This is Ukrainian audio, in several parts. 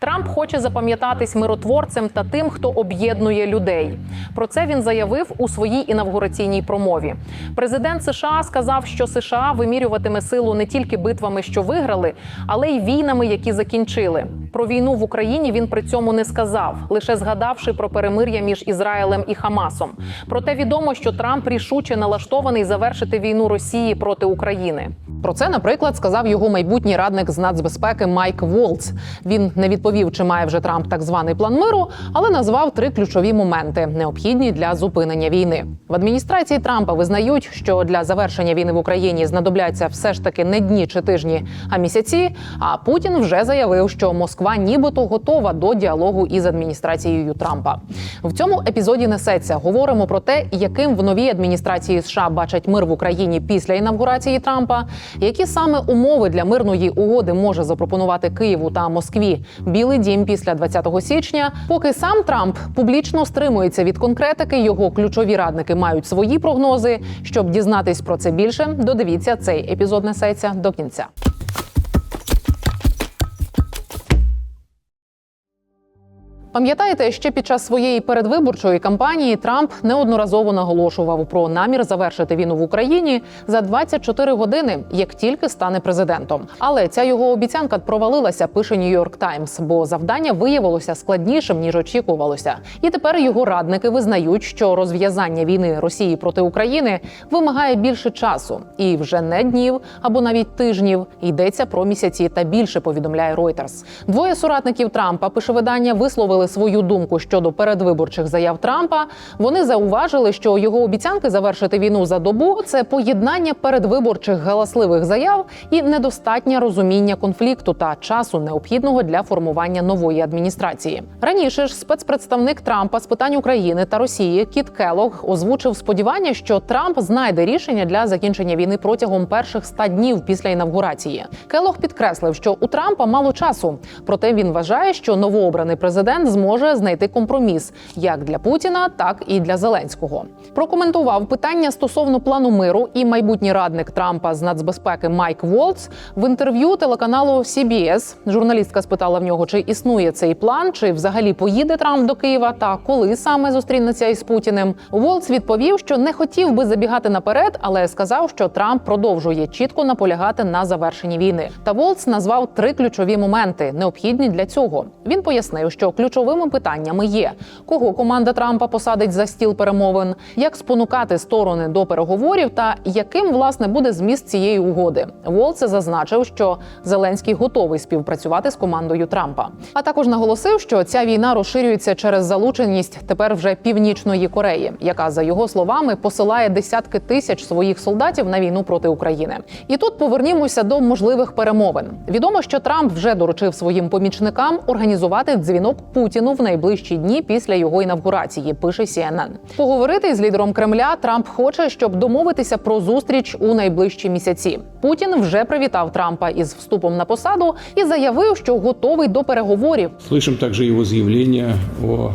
Трамп хоче запам'ятатись миротворцем та тим, хто об'єднує людей. Про це він заявив у своїй інавгураційній промові. Президент США сказав, що США вимірюватиме силу не тільки битвами, що виграли, але й війнами, які закінчили. Про війну в Україні він при цьому не сказав, лише згадавши про перемир'я між Ізраїлем і Хамасом. Проте відомо, що Трамп рішуче налаштований завершити війну Росії проти України. Про це, наприклад, сказав його майбутній радник з нацбезпеки Майк Волц. Він не відповів, чи має вже Трамп так званий план миру, але назвав три ключові моменти, необхідні для зупинення війни. В адміністрації Трампа визнають, що для завершення війни в Україні знадобляться все ж таки не дні чи тижні, а місяці. А Путін вже заявив, що Москва нібито готова до діалогу із адміністрацією Трампа. В цьому епізоді несеться. Говоримо про те, яким в новій адміністрації США бачать мир в Україні після інавгурації Трампа, які саме умови для мирної угоди може запропонувати Києву та Москві Білий Дім після 20 січня. Поки сам Трамп публічно стримується від конкретики, його ключові радники мають свої прогнози. Щоб дізнатись про це більше, додивіться цей епізод несеться до кінця. Пам'ятаєте, ще під час своєї передвиборчої кампанії Трамп неодноразово наголошував про намір завершити війну в Україні за 24 години, як тільки стане президентом. Але ця його обіцянка провалилася, пише Нью-Йорк Таймс, бо завдання виявилося складнішим ніж очікувалося. І тепер його радники визнають, що розв'язання війни Росії проти України вимагає більше часу, і вже не днів або навіть тижнів йдеться про місяці та більше. Повідомляє Reuters. Двоє соратників Трампа пише видання висловили свою думку щодо передвиборчих заяв Трампа. Вони зауважили, що його обіцянки завершити війну за добу це поєднання передвиборчих галасливих заяв і недостатнє розуміння конфлікту та часу необхідного для формування нової адміністрації. Раніше ж спецпредставник Трампа з питань України та Росії Кіт Келлог озвучив сподівання, що Трамп знайде рішення для закінчення війни протягом перших ста днів після інавгурації. Келлог підкреслив, що у Трампа мало часу, проте він вважає, що новообраний президент зможе знайти компроміс як для Путіна, так і для Зеленського. Прокоментував питання стосовно плану миру і майбутній радник Трампа з нацбезпеки Майк Волц в інтерв'ю телеканалу CBS. Журналістка спитала в нього, чи існує цей план, чи взагалі поїде Трамп до Києва, та коли саме зустрінеться із Путіним. Волц відповів, що не хотів би забігати наперед, але сказав, що Трамп продовжує чітко наполягати на завершенні війни. Та Волц назвав три ключові моменти, необхідні для цього. Він пояснив, що ключовими питаннями є кого команда Трампа посадить за стіл перемовин, як спонукати сторони до переговорів, та яким власне буде зміст цієї угоди. Волце зазначив, що Зеленський готовий співпрацювати з командою Трампа. А також наголосив, що ця війна розширюється через залученість тепер вже північної Кореї, яка за його словами посилає десятки тисяч своїх солдатів на війну проти України. І тут повернімося до можливих перемовин. Відомо, що Трамп вже доручив своїм помічникам організувати дзвінок Путіну в найближчі дні після його інавгурації. Пише CNN. Поговорити з лідером Кремля Трамп хоче, щоб домовитися про зустріч у найближчі місяці. Путін вже привітав Трампа із вступом на посаду і заявив, що готовий до переговорів. Слышим также его заявление о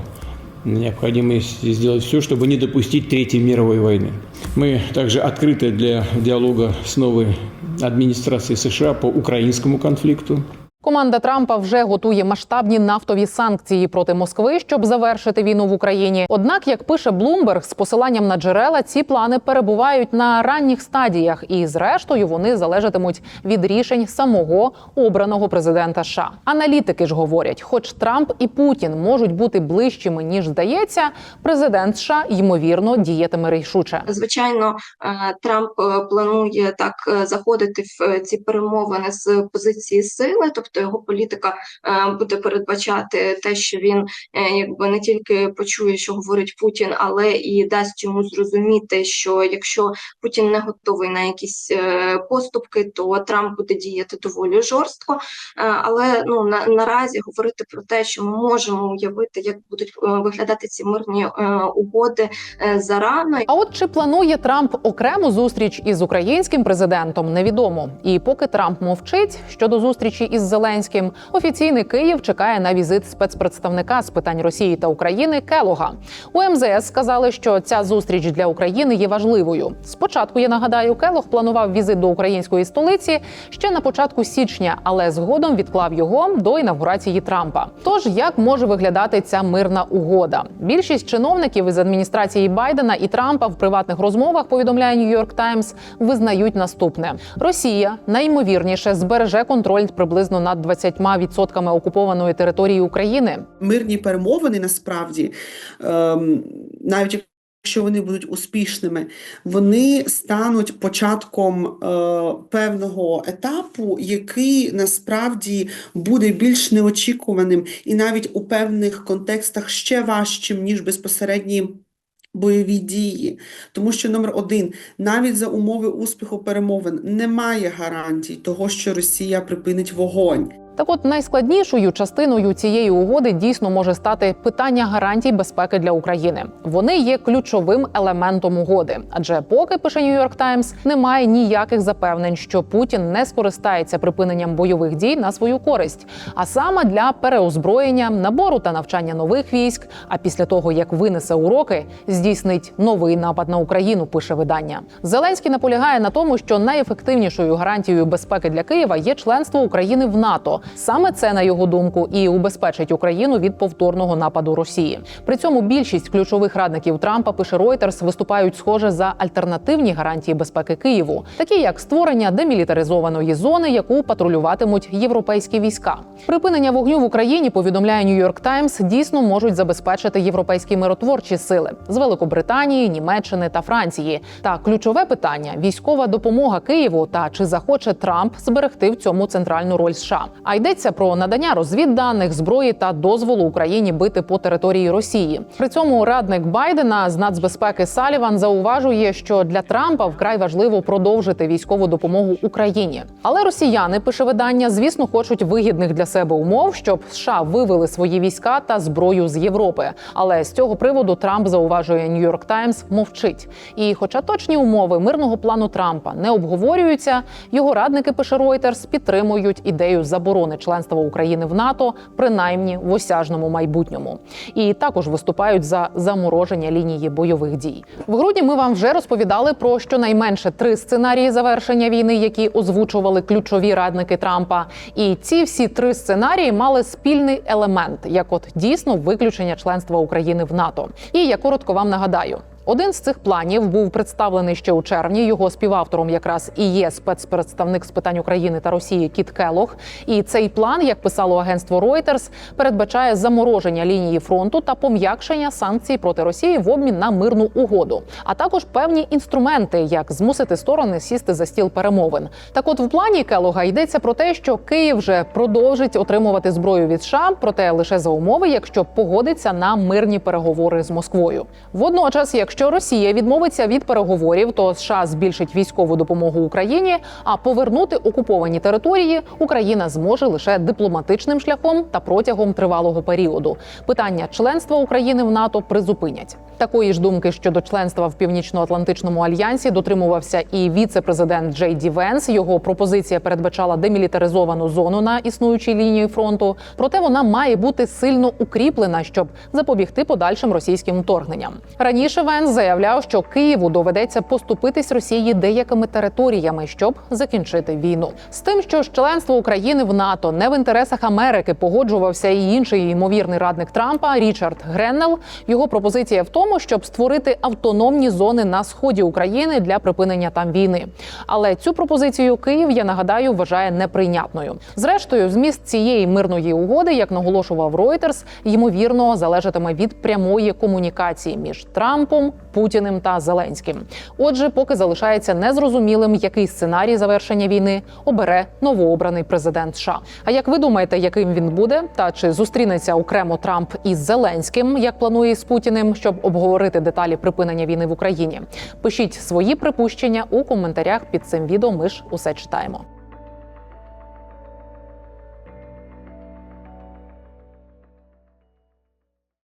необходимости сделать все, чтобы не допустить Третьей мировой войны. Мы также открыты для диалога с новой администрацией США по украинскому конфликту. Команда Трампа вже готує масштабні нафтові санкції проти Москви, щоб завершити війну в Україні. Однак, як пише Bloomberg, з посиланням на джерела, ці плани перебувають на ранніх стадіях, і зрештою вони залежатимуть від рішень самого обраного президента. США. аналітики ж говорять, хоч Трамп і Путін можуть бути ближчими ніж здається, президент США ймовірно діятиме рішуче. Звичайно, е, Трамп е, планує так е, заходити в ці перемовини з позиції сили, тобто його політика е, буде передбачати те, що він е, якби не тільки почує, що говорить Путін, але і дасть йому зрозуміти, що якщо Путін не готовий на якісь е, поступки, то Трамп буде діяти доволі жорстко. Але ну на наразі говорити про те, що ми можемо уявити, як будуть виглядати ці мирні угоди зарано. А от чи планує Трамп окрему зустріч із українським президентом, невідомо. І поки Трамп мовчить щодо зустрічі із Зеленським, Зеленським, офіційний Київ чекає на візит спецпредставника з питань Росії та України Келога. У МЗС сказали, що ця зустріч для України є важливою. Спочатку я нагадаю, Келог планував візит до української столиці ще на початку січня, але згодом відклав його до інавгурації Трампа. Тож як може виглядати ця мирна угода? Більшість чиновників із адміністрації Байдена і Трампа в приватних розмовах повідомляє Нью-Йорк Таймс, визнають наступне: Росія найімовірніше збереже контроль приблизно над 20% окупованої території України. мирні перемовини насправді, ем, навіть якщо вони будуть успішними, вони стануть початком е, певного етапу, який насправді буде більш неочікуваним і навіть у певних контекстах ще важчим, ніж безпосередні. Бойові дії, тому що номер один, навіть за умови успіху перемовин, немає гарантій того, що Росія припинить вогонь. Так, от найскладнішою частиною цієї угоди дійсно може стати питання гарантій безпеки для України. Вони є ключовим елементом угоди, адже поки пише Нью-Йорк Таймс, немає ніяких запевнень, що Путін не скористається припиненням бойових дій на свою користь, а саме для переозброєння, набору та навчання нових військ. А після того як винесе уроки, здійснить новий напад на Україну. Пише видання. Зеленський наполягає на тому, що найефективнішою гарантією безпеки для Києва є членство України в НАТО. Саме це на його думку і убезпечить Україну від повторного нападу Росії. При цьому більшість ключових радників Трампа пише Reuters, виступають схоже за альтернативні гарантії безпеки Києву, такі як створення демілітаризованої зони, яку патрулюватимуть європейські війська. Припинення вогню в Україні повідомляє Нью-Йорк Таймс, дійсно можуть забезпечити європейські миротворчі сили з Великобританії, Німеччини та Франції. Та ключове питання військова допомога Києву та чи захоче Трамп зберегти в цьому центральну роль США. А йдеться про надання розвідданих, зброї та дозволу Україні бити по території Росії. При цьому радник Байдена з нацбезпеки Саліван зауважує, що для Трампа вкрай важливо продовжити військову допомогу Україні. Але росіяни, пише видання, звісно, хочуть вигідних для себе умов, щоб США вивели свої війська та зброю з Європи. Але з цього приводу Трамп зауважує Нью-Йорк Таймс, мовчить. І, хоча точні умови мирного плану Трампа не обговорюються, його радники пише Reuters, підтримують ідею заборони членства України в НАТО, принаймні в осяжному майбутньому, і також виступають за замороження лінії бойових дій. В грудні ми вам вже розповідали про щонайменше три сценарії завершення війни, які озвучували ключові радники Трампа. І ці всі три сценарії мали спільний елемент, як от дійсно виключення членства України в НАТО. І я коротко вам нагадаю. Один з цих планів був представлений ще у червні. Його співавтором якраз і є спецпредставник з питань України та Росії Кіт Келох. І цей план, як писало агентство Reuters, передбачає замороження лінії фронту та пом'якшення санкцій проти Росії в обмін на мирну угоду, а також певні інструменти, як змусити сторони сісти за стіл перемовин. Так, от в плані Келога йдеться про те, що Київ вже продовжить отримувати зброю від США, проте лише за умови, якщо погодиться на мирні переговори з Москвою. Водночас, якщо Росія відмовиться від переговорів, то США збільшить військову допомогу Україні, а повернути окуповані території Україна зможе лише дипломатичним шляхом та протягом тривалого періоду. Питання членства України в НАТО призупинять. Такої ж думки щодо членства в північно-атлантичному альянсі дотримувався і віце-президент Джей Ді Венс. Його пропозиція передбачала демілітаризовану зону на існуючій лінії фронту. Проте вона має бути сильно укріплена, щоб запобігти подальшим російським вторгненням. Раніше Венс заявляв, що Києву доведеться поступитись Росії деякими територіями, щоб закінчити війну. З тим, що ж членство України в НАТО не в інтересах Америки погоджувався і інший ймовірний радник Трампа Річард Греннел. Його пропозиція в тому, щоб створити автономні зони на сході України для припинення там війни. Але цю пропозицію Київ, я нагадаю, вважає неприйнятною. Зрештою, зміст цієї мирної угоди, як наголошував Reuters, ймовірно залежатиме від прямої комунікації між Трампом, Путіним та Зеленським. Отже, поки залишається незрозумілим, який сценарій завершення війни обере новообраний президент США. А як ви думаєте, яким він буде, та чи зустрінеться окремо Трамп із Зеленським, як планує з Путіним, щоб обговорити деталі припинення війни в Україні? Пишіть свої припущення у коментарях під цим відео. Ми ж усе читаємо.